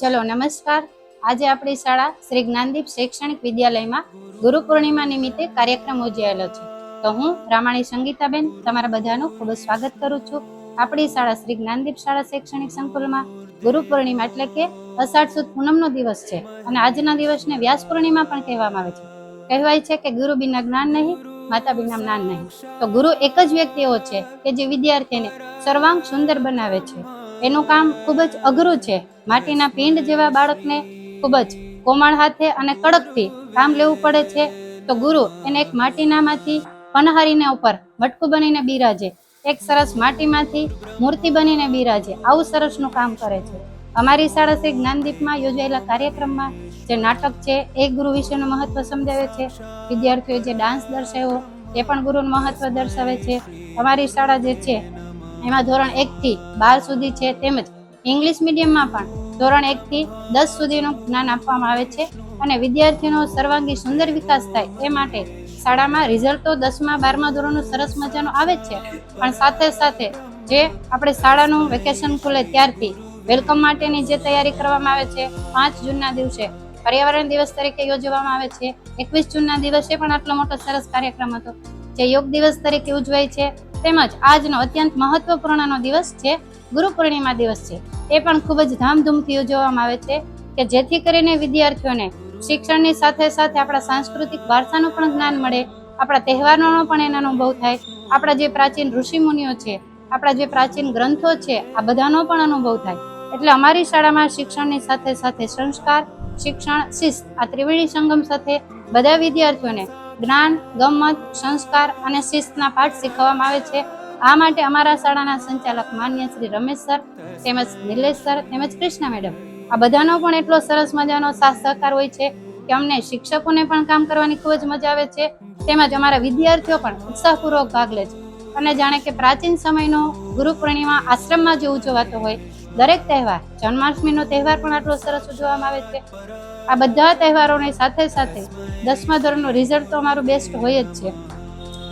ચલો નમસ્કાર. આજે આપણી શાળા શ્રી જ્ઞાનદીપ શૈક્ષણિક વિદ્યાલયમાં ગુરુ પૂર્ણિમા નિમિત્તે કાર્યક્રમ યોજાયેલો છે. તો હું રામાણી સંગીતાબેન તમારા બધાનું ખૂબ સ્વાગત કરું છું. આપણી શાળા શ્રી જ્ઞાનદીપ શાળા શૈક્ષણિક સંકુલમાં ગુરુ પૂર્ણિમા એટલે કે અષાઢ સુદ પૂનમનો દિવસ છે અને આજના દિવસને વ્યાસ પૂર્ણિમા પણ કહેવામાં આવે છે. કહેવાય છે કે ગુરુ બિના જ્ઞાન નહીં, માતા બિના જ્ઞાન નહીં. તો ગુરુ એક જ વ્યક્તિ એવો છે કે જે વિદ્યાર્થીને સર્વાંગ સુંદર બનાવે છે. એનું કામ ખૂબ જ અઘરું છે. માટીના પિંડ જેવા બાળકને ખૂબ જ કોમળ હાથે અને કડકથી કામ લેવું પડે છે. તો ગુરુ એને એક માટીનામાંથી પનહારીને ઉપર મટકું બનીને બિરાજે. એક સરસ માટીમાંથી મૂર્તિ બનીને બિરાજે. આવું સરસનું કામ કરે છે. અમારી શાળા શ્રી જ્ઞાનદીપમાં યોજાયેલા કાર્યક્રમમાં જે નાટક છે, એ ગુરુ વિશેનું મહત્વ સમજાવે છે. વિદ્યાર્થીઓએ જે ડાન્સ દર્શાવ્યો એ પણ ગુરુનું મહત્વ દર્શાવે છે. અમારી શાળા જે છે એમાં ધોરણ એક થી બાર સુધી છે તેમજ ઇંગ્લિશ મીડિયમમાં પણ ધોરણ એક થી દસ સુધીનું જ્ઞાન આપવામાં આવે છે અને વિદ્યાર્થીનો સર્વાંગી સુંદર વિકાસ થાય એ માટે શાળામાં રિઝલ્ટ તો દસમા, બારમા ધોરણનું સરસ મજાનું આવે જ છે. પણ સાથે સાથે જે આપણે શાળાનું વેકેશન ખુલે ત્યારથી વેલકમ માટેની જે તૈયારી કરવામાં આવે છે, પાંચ જૂનના દિવસે પર્યાવરણ દિવસ તરીકે યોજવામાં આવે છે, એકવીસ જૂનના દિવસે પણ આટલો મોટો સરસ કાર્યક્રમ હતો. જે યોગ દિવસ તરીકે ઉજવાય છે તેમજ આજનો અત્યંત મહત્વપૂર્ણનો દિવસ છે, ગુરુ પૂર્ણિમા દિવસ છે. એ પણ ખૂબ જ ધામધૂમથી ઉજવવામાં આવે છે કે જેથી કરીને વિદ્યાર્થીઓને શિક્ષણની સાથે સાથે આપણા સાંસ્કૃતિક વારસાનું પણ જ્ઞાન મળે, આપણા તહેવારોનો પણ એનો અનુભવ થાય, આપણા જે પ્રાચીન ઋષિમુનિઓ છે, આપણા જે પ્રાચીન ગ્રંથો છે, આ બધાનો પણ અનુભવ થાય. એટલે અમારી શાળામાં શિક્ષણની સાથે સાથે સંસ્કાર, શિક્ષણ, શિસ્ત આ ત્રિવેણી સંગમ સાથે બધા વિદ્યાર્થીઓને જ્ઞાન, ગમત, સંસ્કાર અને શિસ્તના પાઠ શીખવવામાં આવે છે. આ માટે અમારા શાળાના સંચાલક માન્ય શ્રી રમેશ સર, તેમજ નિલેશ સર, તેમજ કૃષ્ણા મેડમ. આ બધાનો પણ એટલો સરસ મજાનો સાથ સહકાર હોય છે કે અમને શિક્ષકોને પણ કામ કરવાની ખૂબ જ મજા આવે છે. તેમજ અમારા વિદ્યાર્થીઓ પણ ઉત્સાહપૂર્વક ભાગ લે છે. અને જાણે કે પ્રાચીન સમયનો ગુરુ પૂર્ણિમા આશ્રમમાં જે ઉજવાતો હોય, દરેક તહેવાર, જન્માષ્ટમીનો તહેવાર પણ આટલો સરસ ઉજવવામાં આવે છે. આ બધા તહેવારોની સાથે સાથે દસમા ધોરણનું રિઝલ્ટ તો અમારું બેસ્ટ હોય જ છે.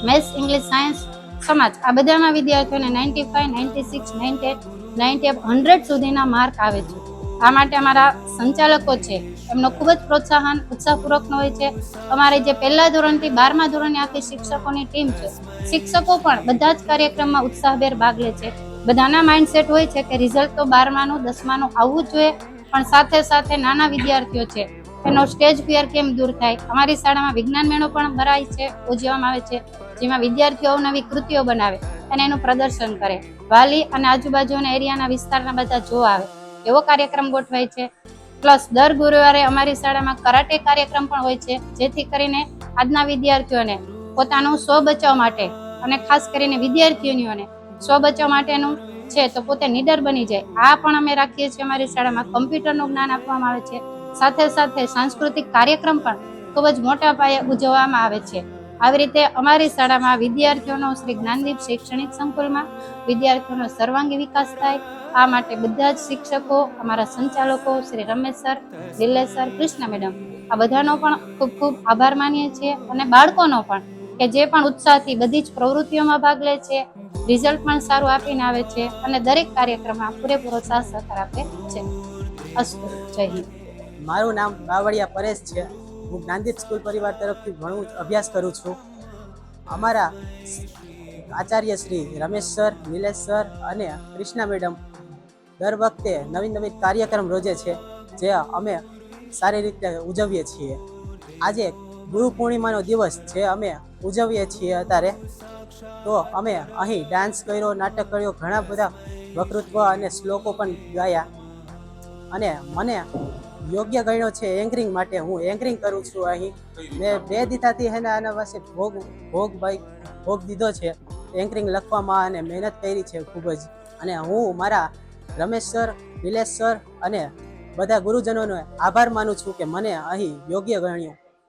મેથ્સ ઇંગ્લિશ સાયન્સ સમાજ, આ બધામાં વિદ્યાર્થીઓને ninety five ninety six ninety eight ninety hundred સુધીના માર્ક આવે છે. આ માટે અમારા સંચાલકો છે. એમનો ખૂબ જ પ્રોત્સાહન, ઉત્સાહપૂર્વકનો હોય છે. અમારે જે પહેલા ધોરણથી બારમા ધોરણની આખી શિક્ષકોની ટીમ છે, શિક્ષકો પણ બધા જ કાર્યક્રમમાં ઉત્સાહભેર ભાગ લે છે. બધાના માઇન્ડસેટ હોય છે કે રિઝલ્ટ તો બારમાનું, દસમાનું આવવું જોઈએ, પણ સાથે સાથે નાના વિદ્યાર્થીઓ છે, એનો સ્ટેજ ફિયર કેમ દૂર થાય? અમારી શાળામાં વિજ્ઞાન મેળો પણ ભરાય છે, ઉજવવામાં આવે છે, જેમાં વિદ્યાર્થીઓ નવી કૃતિઓ બનાવે અને એનું પ્રદર્શન કરે. વાલી અને આજુબાજુના એરિયાના વિસ્તારના બધા જોવા આવે. એવો કાર્યક્રમ ગોઠવાય છે. પ્લસ દર ગુરુવારે અમારી શાળામાં કરાટે કાર્યક્રમ પણ હોય છે, જેથી કરીને આજના વિદ્યાર્થીઓને પોતાનું સ્વ બચાવ માટે અને ખાસ કરીને વિદ્યાર્થીઓને સ્વ બચાવ માટેનું છે તો પોતે નીડર બની જાય. આ પણ અમે રાખીએ છીએ અમારી શાળામાં કમ્પ્યુટરનું જ્ઞાન આપવામાં આવે છે. સાથે સાથે સાંસ્કૃતિક કાર્યક્રમ પણ ખૂબ જ મોટા પાયે ઉજવવામાં આવે છે. આવી રીતે અમારી શાળામાં વિદ્યાર્થીઓનો શ્રી જ્ઞાનદીપ શૈક્ષણિક સંકુલમાં વિદ્યાર્થીઓનો સર્વાંગી વિકાસ થાય, આ માટે બધા જ શિક્ષકો, અમારા સંચાલકો Shri Ramesh sir Nilesh sir, Krishna madam, આ બધાનો પણ ખૂબ ખૂબ આભાર માનીએ છીએ અને બાળકોનો પણ, કે જે પણ ઉત્સાહથી બધી જ પ્રવૃત્તિઓમાં ભાગ લે છે, રિઝલ્ટ પણ સારું આપીને આવે છે અને દરેક કાર્યક્રમમાં પૂરેપૂરો સાથ સહકાર આપે છે. અસ્તુ, જય હિન્દ. મારું નામ બાવળિયા પરેશ છે. હું જ્ઞાનદીપ સ્કૂલ પરિવાર તરફથી ઘણું અભ્યાસ કરું છું. અમારા આચાર્ય શ્રી રમેશ સર, નિલેશ સર અને કૃષ્ણા મેડમ દર વખતે નવીન નવીન કાર્યક્રમ રોજે છે, જે અમે સારી રીતે ઉજવીએ છીએ. આજે ગુરુ પૂર્ણિમાનો દિવસ જે અમે ઉજવીએ છીએ અત્યારે. તો અમે અહીં ડાન્સ કર્યો, નાટક કર્યો, ઘણા બધા વકૃત્વ અને શ્લોકો પણ ગાયા. અને મને યોગ્ય ગણ્યો છે એન્કરિંગ માટે હું એન્કરિંગ કરું છું અહીં. મેં બે દીધાથી હેને આના પાસે ભોગ ભોગ ભાઈ, ભોગ દીધો છે. એન્કરિંગ લખવામાં અને મહેનત કરી છે ખૂબ જ. અને હું મારા રમેશ સર નિલેશ સર અને બધા ગુરુજનોનો આભાર માનું છું કે મને અહીં યોગ્ય ગણ્યું.